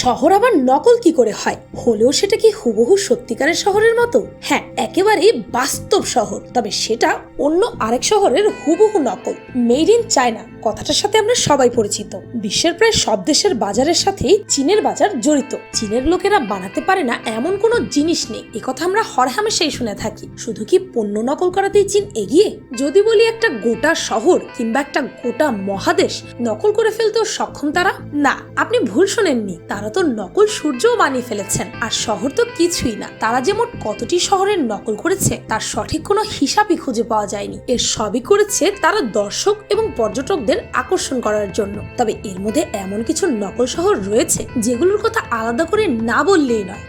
শহর আবার নকল কি করে হয়? হলেও সেটা কি হুবহু সত্যিকারের শহরের মতো? হ্যাঁ একেবারে বাস্তব শহর, তবে সেটা অন্য আরেক শহরের হুবহু নকল মেড ইন চায়না কথাটার সাথে আমরা সবাই পরিচিত। বিশ্বের প্রায় সব দেশের বাজারের সাথেই চীনের বাজার জড়িত। চীনের লোকেরা বানাতে পারে না এমন কোনো জিনিস নেই। এ কথা আমরা হরহামেশাই শুনে থাকি। শুধু কি পণ্য নকল করাতেই চীন এগিয়ে? যদি বলি একটা গোটা শহর কিংবা একটা গোটা মহাদেশ নকল করে ফেলতেও সক্ষম তারা? না, আপনি ভুল শোনেননি। তারা তো নকল সূর্যও বানিয়ে ফেলেছেন। আর শহর তো কিছুই না। তারা যে মোট কতটি শহরের নকল করেছে, তার সঠিক কোনো হিসাবই খুঁজে পাওয়া যায়নি। এর সবই করেছে তারা দর্শক এবং পর্যটকদের আকর্ষণ করার জন্য। তবে এর মধ্যে এমন কিছু নকল শহর রয়েছে যেগুলোর কথা আলাদা করে না বললেই নয়।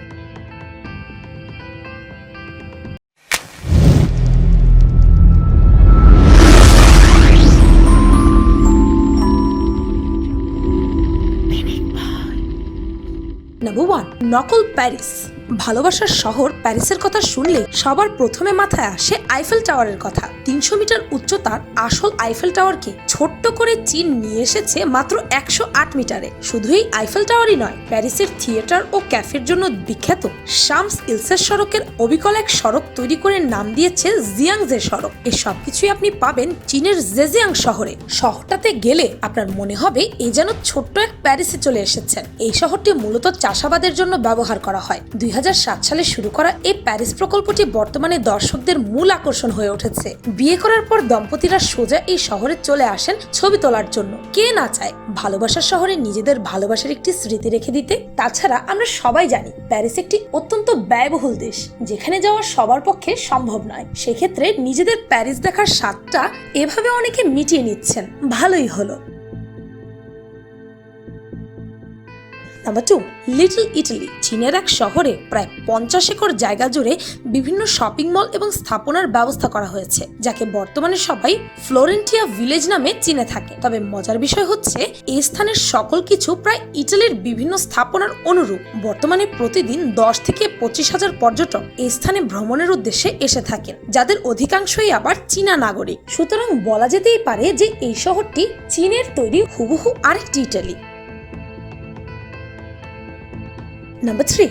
নকল প্যারিস। ভালোবাসার শহর প্যারিসের কথা শুনলে সবার প্রথমে মাথায় আসে আইফেল টাওয়ারের কথা। তিনশো মিটার উচ্চতার আসল আইফেল টাওয়ারকে ছোট্ট করে চীন নিয়ে এসেছে মাত্র একশো আট মিটারে। শুধুই আইফেল টাওয়ারই নয়, প্যারিসের থিয়েটার ও ক্যাফের জন্য বিখ্যাত শামস ইলসের সড়কের অবিকল এক সড়ক তৈরি করে নাম দিয়েছে জিয়াংজে সড়ক। এই সবকিছুই আপনি পাবেন চীনের জেজিয়াং শহরে। শহরটাতে গেলে আপনার মনে হবে এই যেন ছোট্ট এক প্যারিসে চলে এসেছেন। এই শহরটি মূলত চাষাবাদের জন্য ব্যবহার করা হয়। দুই হাজার সালে শুরু করা এই প্যারিস প্রকল্পটি বর্তমানে দর্শকদের মূল আকর্ষণ হয়ে উঠেছে। বিয়ে করার পর দম্পতিরা সোজা এই শহরে চলে আসেন ছবি তোলার জন্য। কে না চায় ভালোবাসার শহরে নিজেদের ভালোবাসার একটি স্মৃতি রেখে দিতে? তাছাড়া আমরা সবাই জানি প্যারিস একটি অত্যন্ত ব্যয়বহুল দেশ। যেখানে যাওয়া সবার পক্ষে সম্ভব নয়। সেক্ষেত্রে নিজেদের প্যারিস দেখার স্বাদটা এভাবে অনেকে মিটিয়ে নিচ্ছেন। ভালোই হলো। নাম্বার টু লিটল ইটালি চীনের এক শহরে প্রায় পঞ্চাশ একর জায়গা জুড়ে বিভিন্ন শপিং মল এবং স্থাপনার ব্যবস্থা করা হয়েছে, যাকে বর্তমানে সবাই ফ্লোরেন্টিয়া ভিলেজ নামে চিনে থাকে। তবে মজার বিষয় হচ্ছে এই স্থানের সকল কিছু প্রায় ইটালির বিভিন্ন স্থাপনার অনুরূপ। বর্তমানে প্রতিদিন দশ থেকে পঁচিশ হাজার পর্যটক এই স্থানে ভ্রমণের উদ্দেশ্যে এসে থাকেন, যাদের অধিকাংশই আবার চীনা নাগরিক। সুতরাং বলা যেতেই পারে যে, এই শহরটি চীনের তৈরি হুবহু আরেকটি ইটালি। নাম্বার থ্রি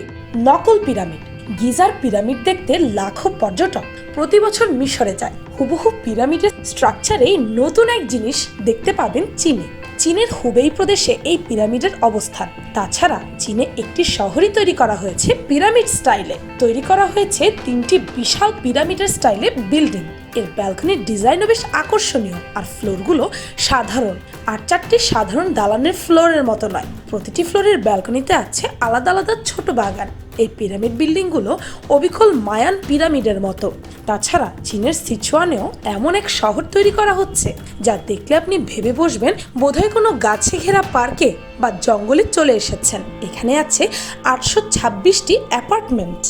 নকল পিরামিড। গিজার পিরামিড দেখতে লাখো পর্যটক প্রতি বছর মিশরে যায়। হুবহু পিরামিডের স্ট্রাকচারে নতুন এক জিনিস দেখতে পাবেন চীনে। চীনের হুবেই প্রদেশে এই পিরামিডের অবস্থান। তাছাড়া চীনে একটি শহরই তৈরি করা হয়েছে পিরামিড স্টাইলে। তৈরি করা হয়েছে তিনটি বিশাল পিরামিডের স্টাইলে বিল্ডিং। এর ব্যালকনির ডিজাইনও বেশ আকর্ষণীয়, আর ফ্লোরগুলো সাধারণ, আর চারটি সাধারণ দালানের ফ্লোরের মতো নয়। প্রতিটি ফ্লোরের ব্যালকনিতে আছে আলাদা আলাদা ছোট বাগান। এই পিরামিড বিল্ডিংগুলো অবিকল মায়ান পিরামিডের মতো। তাছাড়া চীনের সিচুয়ানেও এমন এক শহর তৈরি করা হচ্ছে, যা দেখলে আপনি ভেবে বসবেন বোধহয় কোনো গাছে ঘেরা পার্কে বা জঙ্গলে চলে এসেছেন। এখানে আছে আটশো ছাব্বিশটি অ্যাপার্টমেন্ট।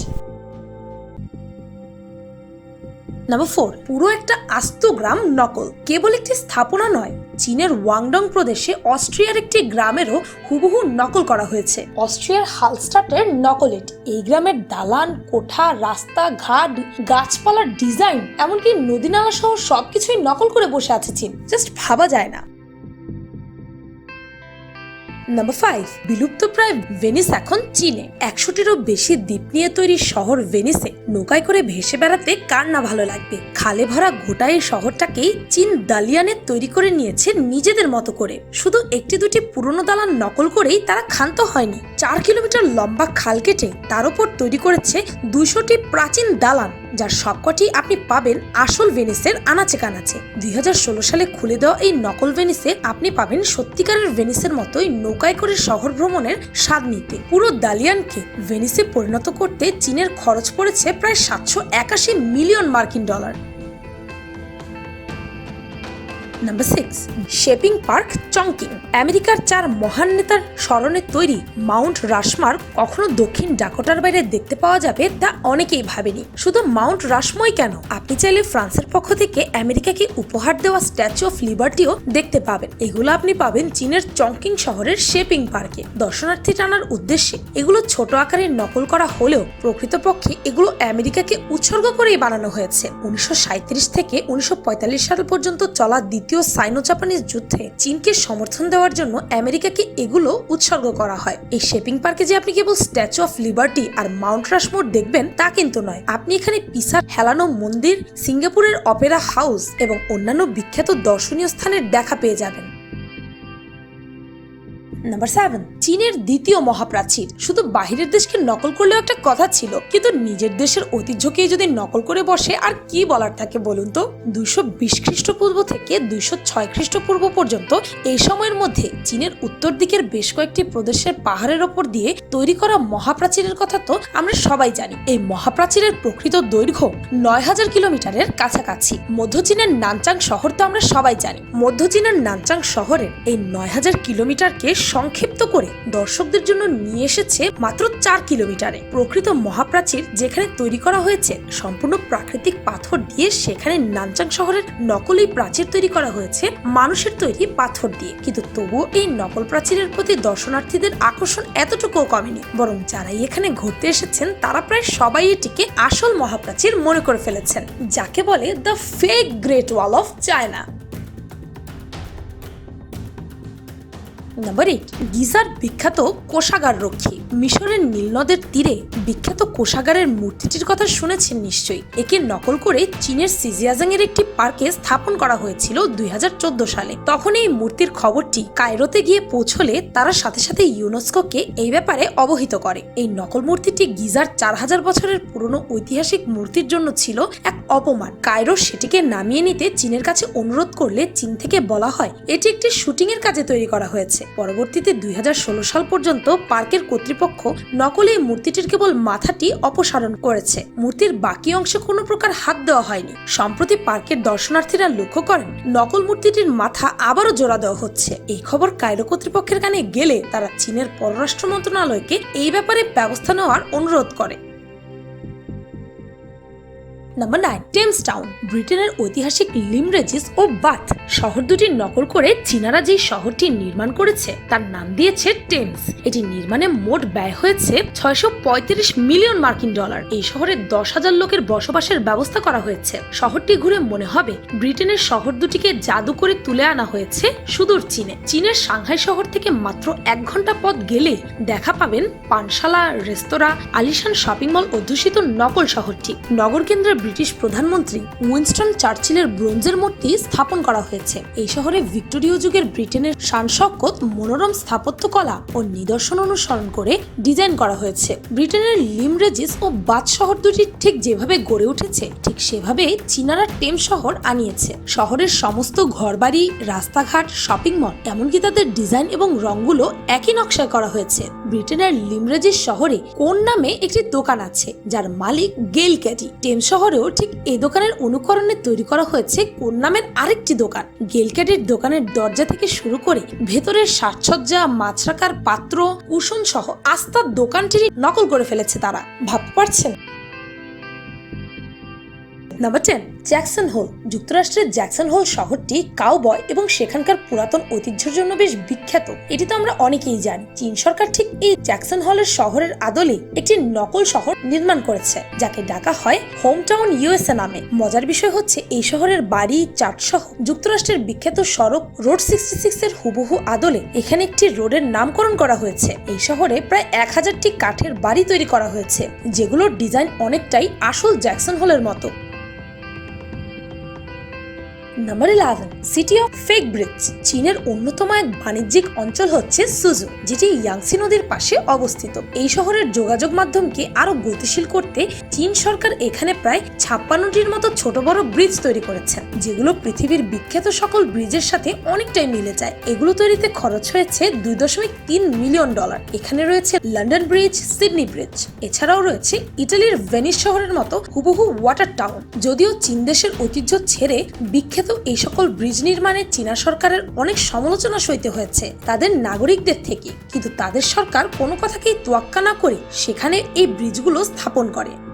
নাম্বার ফোর পুরো একটা আস্ত গ্রাম নকল, কেবল একটি স্থাপনা নয়, চীনের ওয়াংডং প্রদেশে অস্ট্রিয়ার একটি গ্রামেরও হুবহু নকল করা হয়েছে। অস্ট্রিয়ার হালস্টাটের নকল এটি এই গ্রামের দালান, কোঠা, রাস্তা, ঘাট, গাছপালার ডিজাইন, এমনকি নদী নালা সহ সবকিছুই নকল করে বসে আছে চীন। জাস্ট ভাবা যায় না। নাম্বার ফাইভ বিলুপ্ত প্রায় ভেনিস এখন চীনে। একশোটিরও বেশি দ্বীপ নিয়ে তৈরি শহর ভেনিসে নৌকায় করে ভেসে বেড়াতে কার না ভালো লাগবে? খালে ভরা গোটা এই শহরটাকেই চীন দালিয়ানে তৈরি করে নিয়েছে নিজেদের মতো করে। শুধু একটি দুটি পুরনো দালান নকল করেই তারা ক্ষান্ত হয়নি। চার কিলোমিটার লম্বা খাল কেটে তার উপর তৈরি করেছে দুশোটি প্রাচীন দালান। যার সবকটি আপনি পাবেন আসল ভেনিসের আনাচে কানাচে। দুই হাজার ষোলো সালে খুলে দেওয়া এই নকল ভেনিসে আপনি পাবেন সত্যিকারের ভেনিসের মতোই নৌকায় করে শহর ভ্রমণের স্বাদ নিতে। পুরো দালিয়ানকে ভেনিসে পরিণত করতে চীনের খরচ পড়েছে প্রায় সাতশো একাশি মিলিয়ন মার্কিন dollar. Number six shaping park Chongqing আমেরিকার চার মহান নেতার স্মরণে তৈরি মাউন্ট রাশমার কখনো দক্ষিণ ডাকোটার বাইরে দেখতে পাওয়া যাবে তা অনেকেই ভাবেনি। শুধু মাউন্ট রাশময় কেন? আপনি চাইলে ফ্রান্সের পক্ষ থেকে আমেরিকাকে উপহার দেওয়া স্ট্যাচু অফ লিবার্টিও দেখতে পাবেন। এগুলো আপনি পাবেন চীনের চংকিং শহরের শেপিং পার্কে দর্শনার্থী টানার উদ্দেশ্যে এগুলো ছোট আকারে নকল করা হলেও প্রকৃতপক্ষে এগুলো আমেরিকাকে উৎসর্গ করেই বানানো হয়েছে। উনিশশো থেকে উনিশশো পঁয়তাল্লিশ সাল পর্যন্ত চলা দ্বিতীয় দ্বিতীয় সাইনো জাপানিজ যুদ্ধে চীনকে সমর্থন দেওয়ার জন্য আমেরিকাকে এগুলো উৎসর্গ করা হয়। এই শেপিং পার্কে যে আপনি কেবল স্ট্যাচু অফ লিবার্টি আর মাউন্ট রাশমোর দেখবেন, তা কিন্তু নয়। আপনি এখানে পিসার হেলানো মন্দির, সিঙ্গাপুরের অপেরা হাউস এবং অন্যান্য বিখ্যাত দর্শনীয় স্থানের দেখা পেয়ে যাবেন। নাম্বার সেভেন চীনের দ্বিতীয় মহাপ্রাচীর শুধু বাহিরের দেশকে নকল করলেও একটা কথা ছিল, কিন্তু নিজের দেশের ঐতিহ্যকেই যদি নকল করে বসে, আর কি বলার থাকে বলুন তো? দুইশো বিশ খ্রিস্টপূর্ব থেকে দুইশো ছয় খ্রিস্টপূর্ব পর্যন্ত এই সময়ের মধ্যে চীনের উত্তর দিকের বেশ কয়েকটি প্রদেশের পাহাড়ের ওপর দিয়ে তৈরি করা মহাপ্রাচীরের কথা তো আমরা সবাই জানি। এই মহাপ্রাচীরের প্রকৃত দৈর্ঘ্য নয় হাজার কিলোমিটারের কাছাকাছি। মধ্য চীনের নানচাং শহর তো আমরা সবাই জানি। মধ্য চীনের নানচাং শহরের এই নয় হাজার কিলোমিটারকে সংক্ষিপ্ত করে দর্শকদের জন্য নিয়ে এসেছে মাত্র চার কিলোমিটারে। প্রকৃত মহাপ্রাচীর যেখানে তৈরি করা হয়েছে, সম্পূর্ণ প্রাকৃতিক পাথর দিয়ে সেখানে নানচাং শহরের নকলি প্রাচীর তৈরি করা হয়েছে, মানুষের তৈরি পাথর দিয়ে। কিন্তু তবুও এই নকল প্রাচীরের প্রতি দর্শনার্থীদের আকর্ষণ এতটুকুও কমেনি। বরং যারাই এখানে ঘুরতে এসেছেন, তারা প্রায় সবাই এটিকে আসল মহাপ্রাচীর মনে করে ফেলেছেন, যাকে বলে the fake great wall of China number eight geyser বিখ্যাত কোষাগার রক্ষী। মিশরের নীলনদের তীরে বিখ্যাত কোষাগারের মূর্তিটির কথা শুনেছেন নিশ্চয়ই। একে নকল করে চীনের সিজিয়াজাং এর একটি পার্কে স্থাপন করা হয়েছিল দুই হাজার চোদ্দ সালে। তখন এই মূর্তির খবরটি কায়রোতে গিয়ে পৌঁছলে তারা সাথে সাথে ইউনেস্কোকে এই ব্যাপারে অবহিত করে। এই নকল মূর্তিটি গিজার চার হাজার বছরের পুরনো ঐতিহাসিক মূর্তির জন্য ছিল এক অপমান। কায়রো সেটিকে নামিয়ে নিতে চীনের কাছে অনুরোধ করলে চীন থেকে বলা হয়, এটি একটি শুটিং এর কাজে তৈরি করা হয়েছে। পরবর্তীতে দুই হাজার ষোলো সাল পর্যন্ত পার্কের কর্তৃপক্ষ নকল এই মূর্তিটির কেবল মাথাটি অপসারণ করেছে। মূর্তির বাকি অংশে কোনো প্রকার হাত দেওয়া হয়নি। সম্প্রতি পার্কের দর্শনার্থীরা লক্ষ্য করেন, নকল মূর্তিটির মাথা আবারও জোড়া দেওয়া হচ্ছে। এই খবর কায়রো কর্তৃপক্ষের কানে গেলে তারা চীনের পররাষ্ট্র মন্ত্রণালয়কে এই ব্যাপারে ব্যবস্থা নেওয়ার অনুরোধ করে। নাম্বার নাইন টেমস টাউন ব্রিটেনের ঐতিহাসিক লিমরেজিস ও বাথ শহর দুটির নকল করে চীনারা যে শহরটি নির্মাণ করেছে, তার নাম দিয়েছে টেমস এটি নির্মাণে মোট ব্যয় হয়েছে ছয়শো পঁয়ত্রিশ মিলিয়ন মার্কিন ডলার। এই শহরে দশ হাজার লোকের বসবাসের ব্যবস্থা করা হয়েছে। শহরটি ঘুরে মনে হবে, ব্রিটেনের শহর দুটিকে জাদু করে তুলে আনা হয়েছে সুদূর চীনে। চীনের সাংহাই শহর থেকে মাত্র এক ঘণ্টা পথ গেলে দেখা পাবেন পানশালা, রেস্তোরাঁ, আলিশান শপিং মল অধ্যুষিত নকল শহরটি। নগর কেন্দ্রের ব্রিটিশ প্রধানমন্ত্রী উইনস্টন চার্চিলের ব্রোঞ্জের মূর্তি স্থাপন করা হয়েছে। এই শহরে ভিক্টোরীয় যুগের ব্রিটেনের শানসকত মনোরম স্থাপত্যকলা ও নিদর্শন অনুসরণ করে ডিজাইন করা হয়েছে। ব্রিটেনের লিমরেজিস ও বাদ শহর দুটি ঠিক যেভাবে গড়ে উঠেছে, ঠিক সেভাবে চীনারা টেম শহর আনিয়েছে। শহরের সমস্ত ঘরবাড়ি, রাস্তাঘাট, শপিং মল, এমনকি তাদের ডিজাইন এবং রঙগুলো একই নকশায় করা হয়েছে। ব্রিটেনের লিমরেজিস শহরে কোন নামে একটি দোকান আছে, যার মালিক গেল ক্যাটি। টেম শহরেও ঠিক এই দোকানের অনুকরণে তৈরি করা হয়েছে কোন নামের আরেকটি দোকান। গেলকেটের দোকানের দরজা থেকে শুরু করে ভেতরের সাজসজ্জা মাছ রাখার পাত্র কুসুন সহ আস্তার দোকানটির নকল করে ফেলেছে তারা। ভাবতে পারছেন? নাম্বার টেন জ্যাকসন হোল যুক্তরাষ্ট্রের জ্যাকসন হোল শহরটি কাউবয় এবং সেখানকার পুরাতন ঐতিহ্যের জন্য বেশ বিখ্যাত। এটি তো আমরা অনেকেই জানি। চীন সরকার ঠিক এই জ্যাকসন হলের শহরের আদলে একটি নকল শহর নির্মাণ করেছে, যাকে ডাকা হয় হোম টাউন ইউএসএ নামে। মজার বিষয় হচ্ছে, এই শহরের বাড়ি চাট সহ যুক্তরাষ্ট্রের বিখ্যাত সড়ক রোড সিক্সটি সিক্স এর হুবহু আদলে এখানে একটি রোডের নামকরণ করা হয়েছে। এই শহরে প্রায় এক হাজারটি কাঠের বাড়ি তৈরি করা হয়েছে, যেগুলোর ডিজাইন অনেকটাই আসল জ্যাকসন হলের মতো। Number eleven city of fake bridge চীনের অন্যতম এক বাণিজ্যিক অঞ্চল হচ্ছে সুজু, যেটি ইয়াংসি নদীর পাশে অবস্থিত। এই শহরের যোগাযোগ মাধ্যমকে আরও গতিশীল করতে চীন সরকার এখানে প্রায় ছাপ্পান্নটির মতো ছোট বড় ব্রিজ তৈরি করেছেন যেগুলো পৃথিবীর বিখ্যাত সকল ব্রিজের সাথে অনেকটাই মিলে যায়। এগুলো তৈরিতে খরচ হয়েছে দুই দশমিক তিন মিলিয়ন ডলার। এখানে রয়েছে লন্ডন ব্রিজ সিডনি ব্রিজ এছাড়াও রয়েছে ইটালির ভেনিস শহরের মতো হুবহু ওয়াটার টাউন যদিও চীন দেশের ঐতিহ্য ছেড়ে বিখ্যাত এই সকল ব্রিজ নির্মাণে চীনা সরকারের অনেক সমালোচনা সইতে হয়েছে, তাদের নাগরিকদের থেকে। কিন্তু তাদের সরকার কোনো কথাকেই তোয়াক্কা না করে সেখানে এই ব্রিজগুলো স্থাপন করে।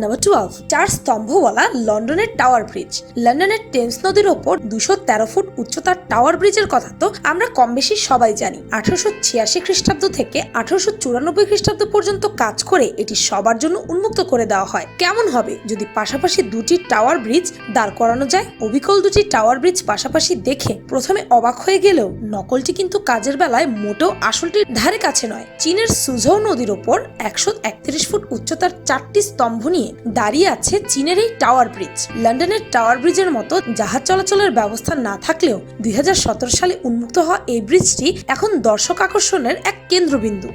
নাম্বার টুয়েলভ চার স্তম্ভওয়ালা লন্ডনের টাওয়ার ব্রিজ। লন্ডনের টেমস নদীর ওপর দুশো তেরো ফুট উচ্চতার টাওয়ার ব্রিজের কথা তো আমরা কম বেশি সবাই জানি। আঠারোশো ছিয়াশি খ্রিস্টাব্দ থেকে আঠারোশো চুরানব্বই খ্রিস্টাব্দ পর্যন্ত কাজ করে এটি সবার জন্য উন্মুক্ত করে দেওয়া হয়। কেমন হবে যদি পাশাপাশি দুটি টাওয়ার ব্রিজ দাঁড় করানো যায়? অবিকল দুটি টাওয়ার ব্রিজ পাশাপাশি দেখে প্রথমে অবাক হয়ে গেলেও নকলটি কিন্তু কাজের বেলায় মোটেও আসলটির ধারে কাছে নয়। চীনের সুঝৌ নদীর ওপর একশো একত্রিশ ফুট উচ্চতার চারটি স্তম্ভ নিয়ে দাঁড়িয়ে আছে চীনের এই টাওয়ার ব্রিজ। লন্ডনের টাওয়ার ব্রিজের মতো জাহাজ চলাচলের ব্যবস্থা না থাকলেও দুই হাজার সতেরো সালে উন্মুক্ত হওয়া এই ব্রিজটি এখন দর্শক আকর্ষণের এক কেন্দ্রবিন্দু।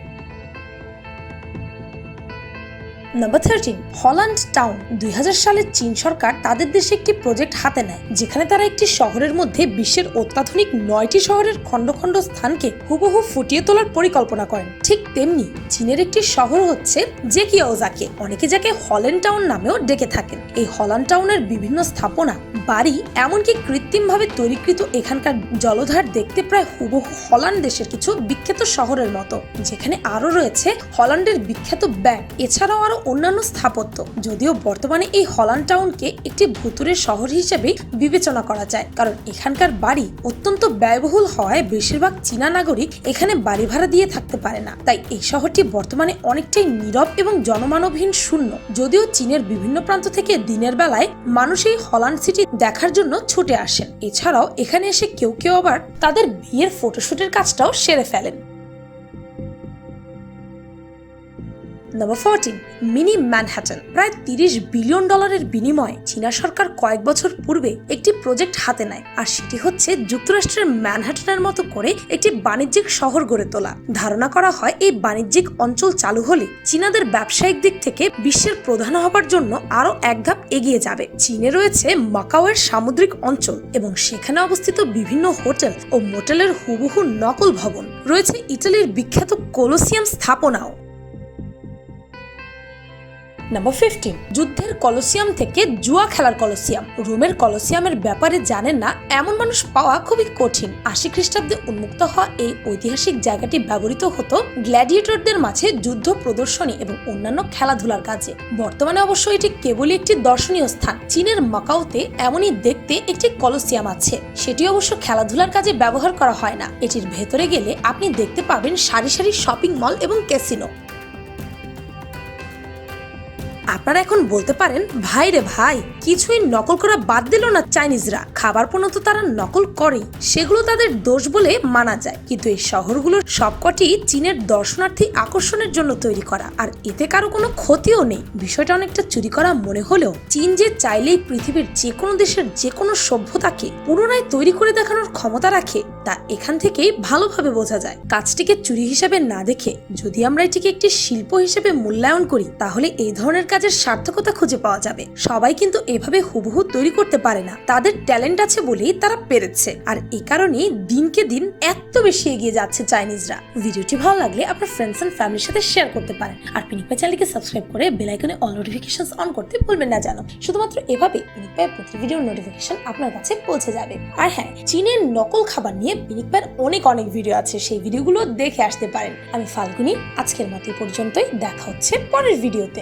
নাম্বার থার্টিন হল্যান্ড টাউন দুই সালে চীন সরকার তাদের দেশে একটি প্রজেক্ট হাতে নেয়, যেখানে তারা একটি শহরের মধ্যে বিশ্বের অত্যাধুনিক নয়টি শহরের খণ্ড খণ্ড স্থানকে হুবহু ফুটিয়ে তোলার পরিকল্পনা করেন। ঠিক তেমনি চীনের একটি শহর হচ্ছে জেকিয়াওজাকে অনেকে যাকে হল্যান্ড টাউন নামেও ডেকে থাকেন। এই হল্যান্ড টাউনের বিভিন্ন স্থাপনা, বাড়ি, এমনকি কৃত্রিমভাবে তৈরিকৃত এখানকার জলধার দেখতে প্রায় হুবহু হল্যান্ড দেশের কিছু বিখ্যাত শহরের মতো, যেখানে আরও রয়েছে হল্যান্ডের বিখ্যাত ব্যাগ এছাড়াও আরও অন্যান্য স্থাপত্য। যদিও বর্তমানে এই হলান টাউনকে একটি ভুতুরের শহর হিসেবে বিবেচনা করা যায়। কারণ এখানকার বাড়ি অত্যন্ত ব্যয়বহুল হওয়ায় বেশিরভাগ চীনা নাগরিক এখানে বাড়ি ভাড়া দিয়ে থাকতে পারে না। তাই এই শহরটি বর্তমানে অনেকটাই নীরব এবং জনমানবহীন শূন্য। যদিও চীনের বিভিন্ন প্রান্ত থেকে দিনের বেলায় মানুষ এই হলান সিটি দেখার জন্য ছুটে আসেন। এছাড়াও এখানে এসে কেউ কেউ আবার তাদের বিয়ের ফটোশুটের কাজটাও সেরে ফেলেন। নাম্বার ফোরটিন মিনি ম্যানহ্যাটন প্রায় তিরিশ বিলিয়ন ডলারের বিনিময়ে চীনা সরকার কয়েক বছর পূর্বে একটি প্রজেক্ট হাতে নেয়, আর সেটি হচ্ছে যুক্তরাষ্ট্রের ম্যানহ্যাটনের মতো করে একটি বাণিজ্যিক শহর গড়ে তোলা। ধারণা করা হয় এই বাণিজ্যিক অঞ্চল চালু হলে চীনাদের ব্যবসায়িক দিক থেকে বিশ্বের প্রধান হবার জন্য আরও এক ধাপ এগিয়ে যাবে। চীনে রয়েছে মাকাওয়ের সামুদ্রিক অঞ্চল এবং সেখানে অবস্থিত বিভিন্ন হোটেল ও মোটেলের হুবহু নকল ভবন। রয়েছে ইটালির বিখ্যাত কোলোসিয়াম স্থাপনাও। নাম্বার ফিফটিন যুদ্ধের কলসিয়াম থেকে জুয়া খেলার কলসিয়াম। রোমের কলসিয়ামের ব্যাপারে জানেন না, এমন মানুষ পাওয়া খুবই কঠিন। আশি খ্রিস্টাব্দে উন্মুক্ত হওয়া এই ঐতিহাসিক জায়গাটি ব্যবহৃত হতো গ্ল্যাডিয়েটরদের মাঝে যুদ্ধ প্রদর্শনী এবং অন্যান্য খেলাধুলার কাজে। বর্তমানে অবশ্য এটি কেবলই একটি দর্শনীয় স্থান। চীনের মাকাওতে এমনই দেখতে একটি কলসিয়াম আছে। সেটি অবশ্য খেলাধুলার কাজে ব্যবহার করা হয় না। এটির ভেতরে গেলে আপনি দেখতে পাবেন সারি সারি শপিং মল এবং ক্যাসিনো। আপনারা এখন বলতে পারেন, ভাই রে ভাই, কিছুই নকল করা বাদ দিল না চাইনিজরা। খাবার পণ্য তো তারা নকল করেই। সেগুলো তাদের দোষ বলে মানা যায়। কিন্তু এই শহরগুলোর সবকটি চীনের দর্শনার্থী আকর্ষণের জন্য তৈরি করা। আর এতে কারও কোনো ক্ষতিও নেই। বিষয়টা অনেকটা চুরি করা মনে হলেও, চীন যে চাইলেই পৃথিবীর যে কোনো দেশের যে কোনো সভ্যতাকে পুনরায় তৈরি করে দেখানোর ক্ষমতা রাখে তা এখান থেকেই ভালোভাবে বোঝা যায়। কাজটিকে চুরি হিসাবে না দেখে যদি আমরা এটিকে একটি শিল্প হিসেবে মূল্যায়ন করি, তাহলে এই ধরনের কাজের সার্থকতা খুঁজে পাওয়া যাবে। সবাই কিন্তু এভাবে হুবহু তৈরি করতে পারে না। তাদের ট্যালেন্ট আছে বলেই তারা পেরেছে। আর এ কারণেই দিনকে দিন এত বেশি এগিয়ে যাচ্ছে চাইনিজরা। ভিডিওটি ভালো লাগলে আপনার ফ্রেন্ডস এন্ড ফ্যামিলির সাথে শেয়ার করতে পারেন। আর পিনিক চ্যানেলকে সাবস্ক্রাইব করে বেল আইকনে অল নোটিফিকেশন অন করতে ভুলবেন না জানো। শুধুমাত্র এভাবে পিনিক প্রতি ভিডিওর নোটিফিকেশন আপনার কাছে পৌঁছে যাবে। আর হ্যাঁ চীনের নকল খাবার নিয়ে পিনিক পায়ের অনেক অনেক ভিডিও আছে, সেই ভিডিওগুলো দেখে আসতে পারেন। আমি ফাল্গুনি, আজকের মতো পর্যন্তই। দেখা হচ্ছে পরের ভিডিওতে